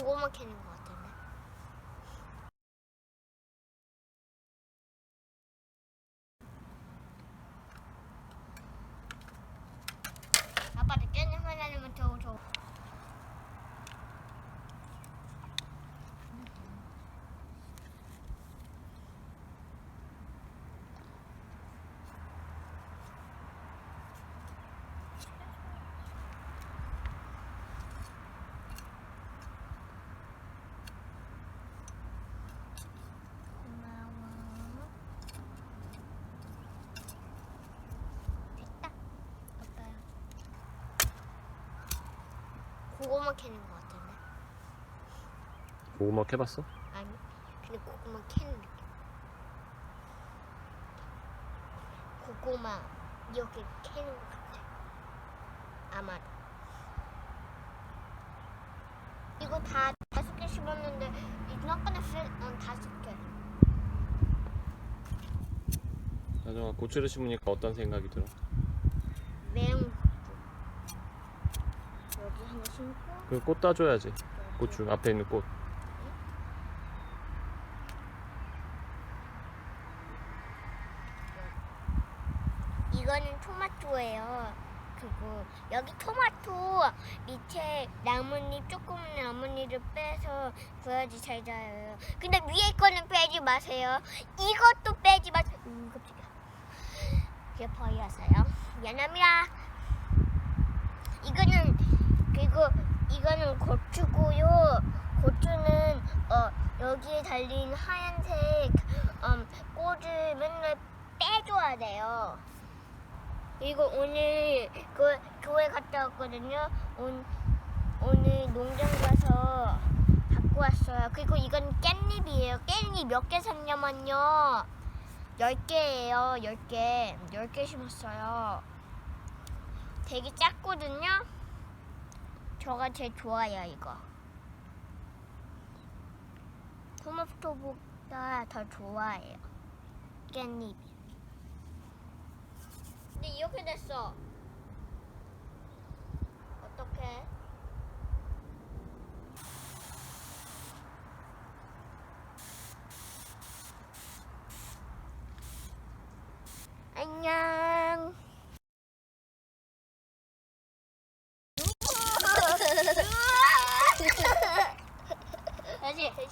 고구마 캐는 것 같은데. 아빠도 깻잎 하나면 더 줘. 고마워. 됐다. 아빠야. 고구마 캐는 것 같은데. 고구마 캐봤어? 아니, 근데 고구마 캐는 느낌. 고구마 이렇게 캐는 것 같아. 아마도. 이거 다 다섯 개 심었는데 it's not gonna fit on 다섯 개. 나정아 고추를 심으니까 어떤 생각이 들어? 매운 고추. 여기 하나 심고 그꽃 따줘야지 여기. 고추 앞에 있는 꽃 이거는 토마토예요. 그리고 여기 토마토 밑에 나뭇잎 조금 나뭇잎을 빼서 구워야지 잘 자라요. 근데 위에 거는 빼지 마세요. 이것도 빼지 마세요. 음, 깜짝이야. 그게 버렸어요. 미안합니다. 이거는 그리고 이거는 고추고요. 고추는 어 여기에 달린 하얀색 음, 꽃을 맨날 빼줘야 돼요. 그리고 오늘 그 교회 갔다 왔거든요. 온, 오늘 농장 가서 갖고 왔어요. 그리고 이건 깻잎이에요. 깻잎 몇 개 샀냐면요. 10개예요. 10개. 10개 심었어요. 되게 작거든요. 저가 제일 좋아요, 이거. 토마토보다 더 좋아해요. 깻잎이. 근데 이렇게 됐어. 아니 야, 그.